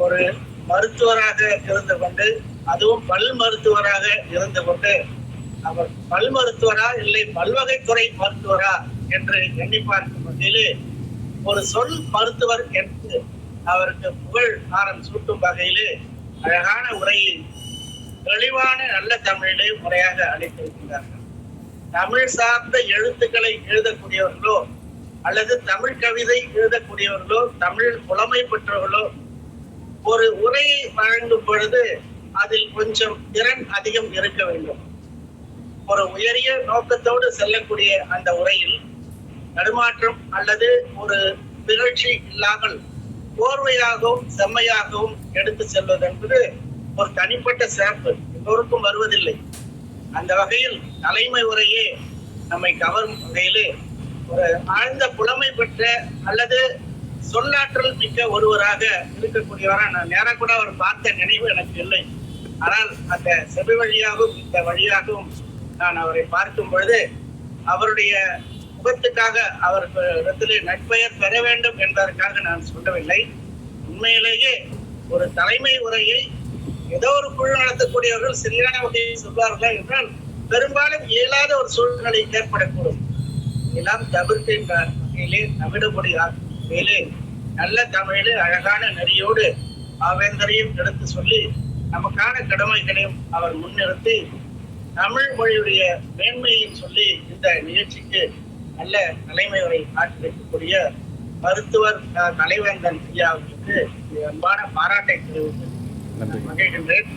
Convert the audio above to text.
ஒரு மருத்துவராக இருந்து கொண்டு அதுவும் பல் மருத்துவராக இருந்து கொண்டு அவர் பல் மருத்துவரா இல்லை பல்வகைத்துறை மருத்துவரா என்று எண்ணி பார்க்கும் வகையிலே ஒரு சொல் மருத்துவர் என்று அவருக்கு புகழ் ஆரம் சூட்டும் வகையிலே அழகான உரையை தெளிவான நல்ல தமிழிலே முறையாக அளித்திருக்கிறார்கள். தமிழ் சார்ந்த எழுத்துக்களை எழுதக்கூடியவர்களோ அல்லது தமிழ் கவிதை எழுதக்கூடியவர்களோ தமிழ் புலமை பெற்றவர்களோ ஒரு உரையை வழங்கும் பொழுது அதில் கொஞ்சம் திறன் அதிகம் இருக்க வேண்டும். ஒரு உயரிய நோக்கத்தோடு செல்லக்கூடிய அந்த உரையில் நடுமாற்றம் அல்லது ஒரு நிகழ்ச்சி இல்லாமல் கோர்வையாகவும் செம்மையாகவும் எடுத்து செல்வது என்பது ஒரு தனிப்பட்ட சிறப்பு. எல்லோருக்கும் வருவதில்லை. அந்த வகையில் தலைமை உரையே நம்மை கவரும் வகையிலே ஒரு ஆழ்ந்த புலமை பெற்ற அல்லது சொல்லாற்றல் மிக்க ஒருவராக இருக்கக்கூடியவரா நான் நேராக கூட அவர் பார்த்த நினைவு எனக்கு இல்லை. ஆனால் அந்த செவி வழியாகவும் இந்த வழியாகவும் நான் அவரை பார்க்கும் பொழுது அவருடைய முகத்துக்காக அவருக்கு இடத்திலே நட்பெயர் பெற வேண்டும் என்பதற்காக நான் சொல்லவில்லை. உண்மையிலேயே ஒரு தலைமை உரையை ஏதோ ஒரு குழு நடத்தக்கூடியவர்கள் சரியான வகையை சொல்வார்கள் என்றால் பெரும்பாலும் இயலாத ஒரு சூழ்நிலை ஏற்படக்கூடும். எல்லாம் தவிர்க்கின்ற வகையிலே தமிழபடி வகையிலே நல்ல தமிழிலே அழகான நெறியோடு பாவேந்தரையும் எடுத்து சொல்லி நமக்கான கடமைகளையும் அவர் முன்னிறுத்தி தமிழ் மொழியுடைய மேன்மையும் சொல்லி இந்த நிகழ்ச்சிக்கு நல்ல தலைமை உரை ஆற்றி வைக்கக்கூடிய மருத்துவர் தலைவேந்தன் ஐயா அவர்களுக்கு அன்பான பாராட்டை தெரிவித்து மகிழ்கின்றேன்.